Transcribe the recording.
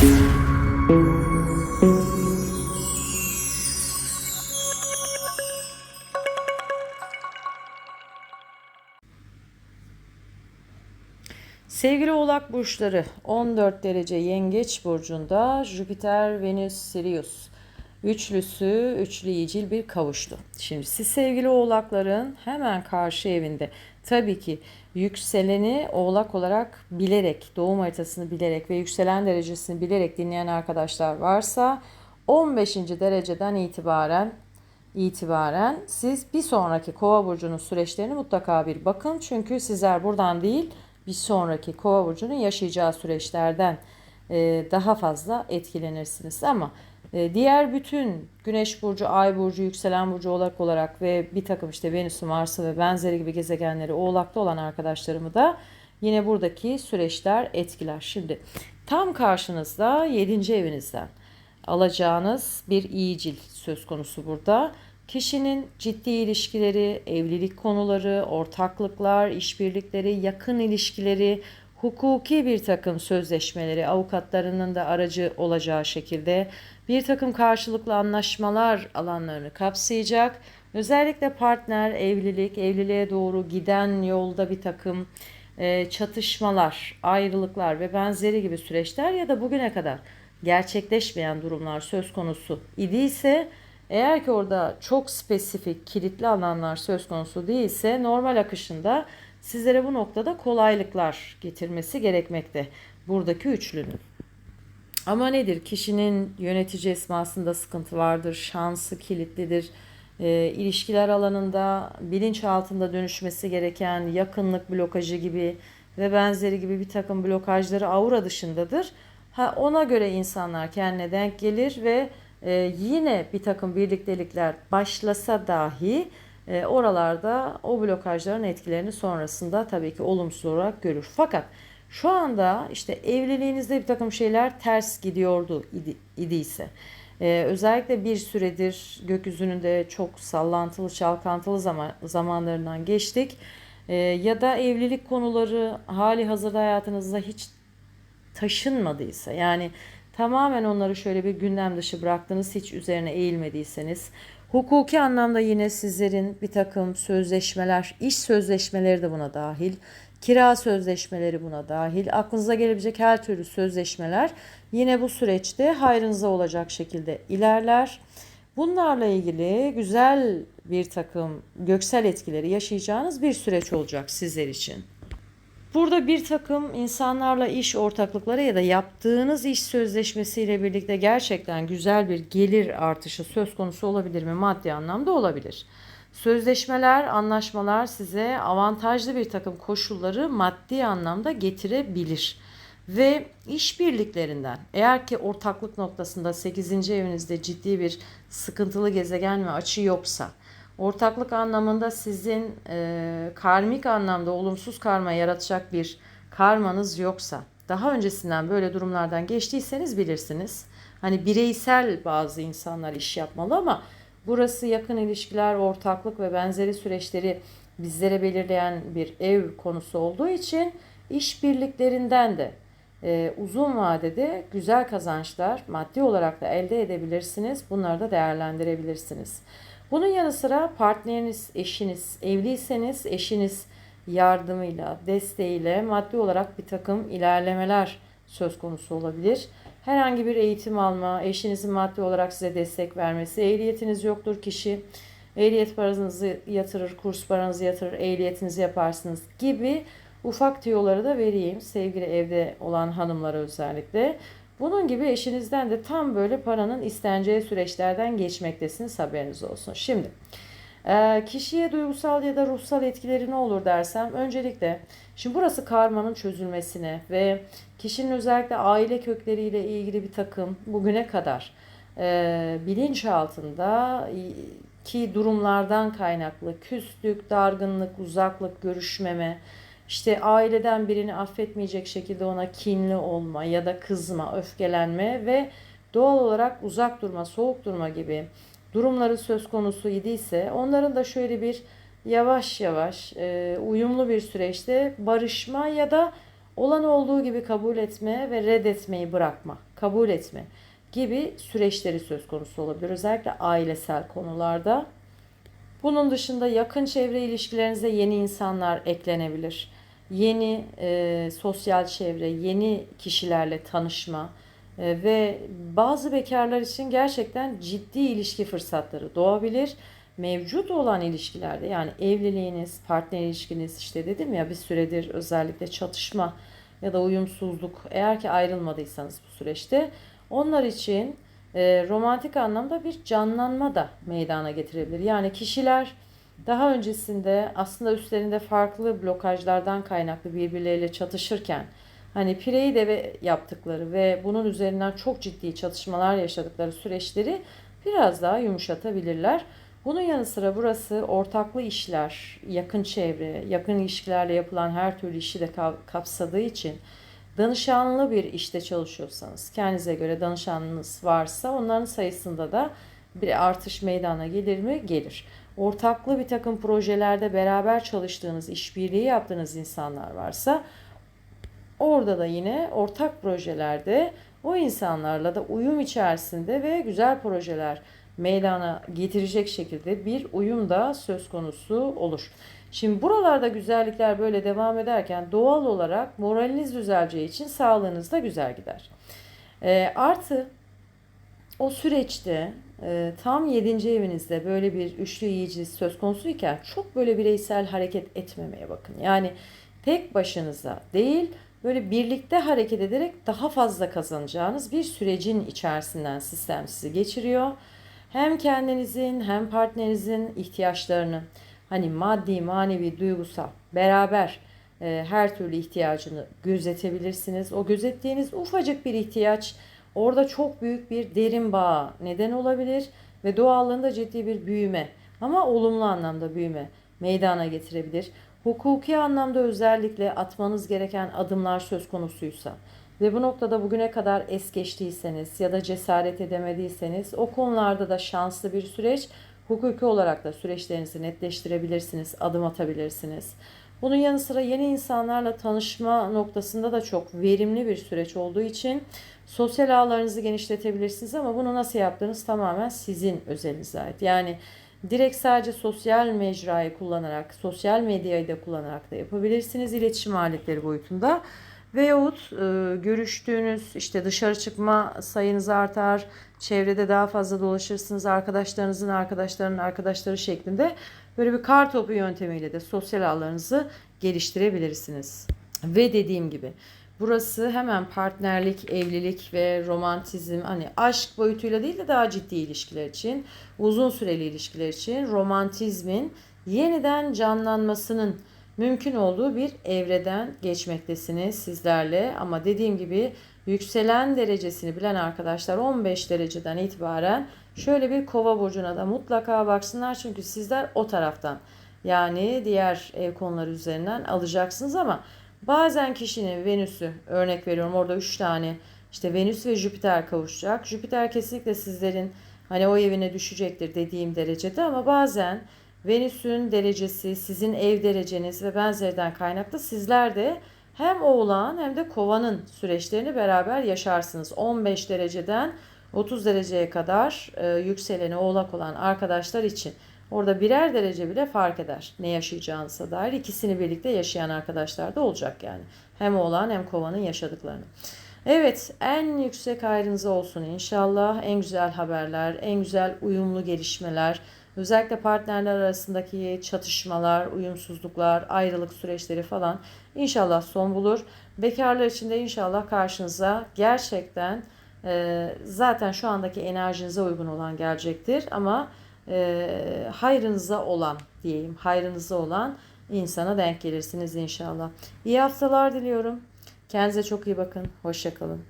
Sevgili Oğlak burçları 14 derece Yengeç burcunda Jüpiter, Venüs, Sirius üçlüsü üçlü iyicil bir kavuştu. Şimdi siz sevgili Oğlakların hemen karşı evinde tabii ki yükseleni Oğlak olarak bilerek, doğum haritasını bilerek ve yükselen derecesini bilerek dinleyen arkadaşlar varsa 15. dereceden itibaren itibaren siz bir sonraki kova burcunun süreçlerini mutlaka bir bakın. Çünkü sizler buradan değil bir sonraki kova burcunun yaşayacağı süreçlerden daha fazla etkilenirsiniz. Ama diğer bütün güneş burcu, ay burcu, yükselen burcu oğlak olarak ve bir takım işte Venüs'ü, Mars'ı ve benzeri gibi gezegenleri oğlakta olan arkadaşlarımı da yine buradaki süreçler etkiler. Şimdi tam karşınızda 7. evinizden alacağınız bir iyicil söz konusu burada. Kişinin ciddi ilişkileri, evlilik konuları, ortaklıklar, işbirlikleri, yakın ilişkileri, hukuki bir takım sözleşmeleri, avukatlarının da aracı olacağı şekilde bir takım karşılıklı anlaşmalar alanlarını kapsayacak. Özellikle partner, evlilik, evliliğe doğru giden yolda bir takım e, çatışmalar, ayrılıklar ve benzeri gibi süreçler ya da bugüne kadar gerçekleşmeyen durumlar söz konusu idiyse eğer ki orada çok spesifik kilitli alanlar söz konusu değilse normal akışında sizlere bu noktada kolaylıklar getirmesi gerekmekte buradaki üçlünün. Ama nedir? Kişinin yönetici esmasında sıkıntı vardır, şansı kilitlidir. E, ilişkiler alanında bilinç altında dönüşmesi gereken yakınlık blokajı gibi ve benzeri gibi bir takım blokajları aura dışındadır. Ha, ona göre insanlar kendine denk gelir ve e, yine bir takım birliktelikler başlasa dahi e, oralarda o blokajların etkilerini sonrasında tabii ki olumsuz olarak görür. Fakat şu anda işte evliliğinizde bir takım şeyler ters gidiyordu idi, idiyse ee, özellikle bir süredir gökyüzünün de çok sallantılı çalkantılı zaman, zamanlarından geçtik. Ee, ya da evlilik konuları hali hazırda hayatınızda hiç taşınmadıysa yani tamamen onları şöyle bir gündem dışı bıraktınız hiç üzerine eğilmediyseniz hukuki anlamda yine sizlerin bir takım sözleşmeler iş sözleşmeleri de buna dahil kira sözleşmeleri buna dahil aklınıza gelebilecek her türlü sözleşmeler yine bu süreçte hayrınıza olacak şekilde ilerler. Bunlarla ilgili güzel bir takım göksel etkileri yaşayacağınız bir süreç olacak sizler için. Burada bir takım insanlarla iş ortaklıkları ya da yaptığınız iş sözleşmesiyle birlikte gerçekten güzel bir gelir artışı söz konusu olabilir mi? Maddi anlamda olabilir. Sözleşmeler, anlaşmalar size avantajlı bir takım koşulları maddi anlamda getirebilir. Ve işbirliklerinden eğer ki ortaklık noktasında 8. evinizde ciddi bir sıkıntılı gezegen ve açı yoksa ortaklık anlamında sizin e, karmik anlamda olumsuz karma yaratacak bir karmanız yoksa daha öncesinden böyle durumlardan geçtiyseniz bilirsiniz. Hani bireysel bazı insanlar iş yapmalı ama burası yakın ilişkiler, ortaklık ve benzeri süreçleri bizlere belirleyen bir ev konusu olduğu için işbirliklerinden de e, uzun vadede güzel kazançlar maddi olarak da elde edebilirsiniz. Bunları da değerlendirebilirsiniz. Bunun yanı sıra partneriniz, eşiniz, evliyseniz eşiniz yardımıyla, desteğiyle maddi olarak bir takım ilerlemeler söz konusu olabilir. Herhangi bir eğitim alma, eşinizin maddi olarak size destek vermesi, ehliyetiniz yoktur kişi, ehliyet paranızı yatırır, kurs paranızı yatırır, ehliyetinizi yaparsınız gibi ufak tüyoları da vereyim sevgili evde olan hanımlara özellikle. Bunun gibi eşinizden de tam böyle paranın isteneceği süreçlerden geçmektesiniz haberiniz olsun. Şimdi e, kişiye duygusal ya da ruhsal etkileri ne olur dersem öncelikle şimdi burası karmanın çözülmesine ve kişinin özellikle aile kökleriyle ilgili bir takım bugüne kadar e, bilinç altında ki durumlardan kaynaklı küslük, dargınlık, uzaklık, görüşmeme, işte aileden birini affetmeyecek şekilde ona kinli olma ya da kızma, öfkelenme ve doğal olarak uzak durma, soğuk durma gibi durumları söz konusu idiyse onların da şöyle bir yavaş yavaş e, uyumlu bir süreçte barışma ya da Olan olduğu gibi kabul etme ve reddetmeyi bırakma, kabul etme gibi süreçleri söz konusu olabilir. Özellikle ailesel konularda. Bunun dışında yakın çevre ilişkilerinize yeni insanlar eklenebilir. Yeni e, sosyal çevre, yeni kişilerle tanışma e, ve bazı bekarlar için gerçekten ciddi ilişki fırsatları doğabilir. Mevcut olan ilişkilerde yani evliliğiniz, partner ilişkiniz işte dedim ya bir süredir özellikle çatışma ya da uyumsuzluk eğer ki ayrılmadıysanız bu süreçte onlar için e, romantik anlamda bir canlanma da meydana getirebilir. Yani kişiler daha öncesinde aslında üstlerinde farklı blokajlardan kaynaklı birbirleriyle çatışırken hani pireyi de yaptıkları ve bunun üzerinden çok ciddi çatışmalar yaşadıkları süreçleri biraz daha yumuşatabilirler. Bunun yanı sıra burası ortaklı işler, yakın çevre, yakın ilişkilerle yapılan her türlü işi de ka- kapsadığı için danışanlı bir işte çalışıyorsanız, kendinize göre danışanınız varsa onların sayısında da bir artış meydana gelir mi? Gelir. Ortaklı bir takım projelerde beraber çalıştığınız, işbirliği yaptığınız insanlar varsa orada da yine ortak projelerde o insanlarla da uyum içerisinde ve güzel projeler meydana getirecek şekilde bir uyum da söz konusu olur. Şimdi buralarda güzellikler böyle devam ederken doğal olarak moraliniz düzeleceği için sağlığınız da güzel gider. E, artı o süreçte e, tam 7. evinizde böyle bir üçlü yiyici söz konusuyken çok böyle bireysel hareket etmemeye bakın. Yani tek başınıza değil böyle birlikte hareket ederek daha fazla kazanacağınız bir sürecin içerisinden sistem sizi geçiriyor. Hem kendinizin hem partnerinizin ihtiyaçlarını hani maddi, manevi, duygusal beraber e, her türlü ihtiyacını gözetebilirsiniz. O gözettiğiniz ufacık bir ihtiyaç orada çok büyük bir derin bağ neden olabilir ve doğallığında ciddi bir büyüme ama olumlu anlamda büyüme meydana getirebilir. Hukuki anlamda özellikle atmanız gereken adımlar söz konusuysa ve bu noktada bugüne kadar es geçtiyseniz ya da cesaret edemediyseniz o konularda da şanslı bir süreç hukuki olarak da süreçlerinizi netleştirebilirsiniz, adım atabilirsiniz. Bunun yanı sıra yeni insanlarla tanışma noktasında da çok verimli bir süreç olduğu için sosyal ağlarınızı genişletebilirsiniz ama bunu nasıl yaptığınız tamamen sizin özelinize ait. Yani direkt sadece sosyal mecrayı kullanarak, sosyal medyayı da kullanarak da yapabilirsiniz iletişim aletleri boyutunda. Veyahut e, görüştüğünüz işte dışarı çıkma sayınız artar, çevrede daha fazla dolaşırsınız arkadaşlarınızın arkadaşlarının arkadaşları şeklinde böyle bir kar topu yöntemiyle de sosyal ağlarınızı geliştirebilirsiniz. Ve dediğim gibi burası hemen partnerlik, evlilik ve romantizm hani aşk boyutuyla değil de daha ciddi ilişkiler için, uzun süreli ilişkiler için romantizmin yeniden canlanmasının mümkün olduğu bir evreden geçmektesiniz sizlerle. Ama dediğim gibi yükselen derecesini bilen arkadaşlar 15 dereceden itibaren şöyle bir kova burcuna da mutlaka baksınlar. Çünkü sizler o taraftan yani diğer ev konuları üzerinden alacaksınız ama bazen kişinin Venüs'ü örnek veriyorum orada 3 tane işte Venüs ve Jüpiter kavuşacak. Jüpiter kesinlikle sizlerin hani o evine düşecektir dediğim derecede ama bazen Venüs'ün derecesi, sizin ev dereceniz ve benzerden kaynaklı sizler de hem oğlan hem de kovanın süreçlerini beraber yaşarsınız. 15 dereceden 30 dereceye kadar e, yükseleni oğlak olan arkadaşlar için. Orada birer derece bile fark eder ne yaşayacağınıza dair. ikisini birlikte yaşayan arkadaşlar da olacak yani. Hem oğlan hem kovanın yaşadıklarını. Evet en yüksek ayrınıza olsun inşallah. En güzel haberler, en güzel uyumlu gelişmeler, özellikle partnerler arasındaki çatışmalar, uyumsuzluklar, ayrılık süreçleri falan inşallah son bulur. Bekarlar için de inşallah karşınıza gerçekten e, zaten şu andaki enerjinize uygun olan gelecektir ama e, hayrınıza olan diyeyim, hayrınıza olan insana denk gelirsiniz inşallah. İyi haftalar diliyorum. Kendinize çok iyi bakın. Hoşçakalın.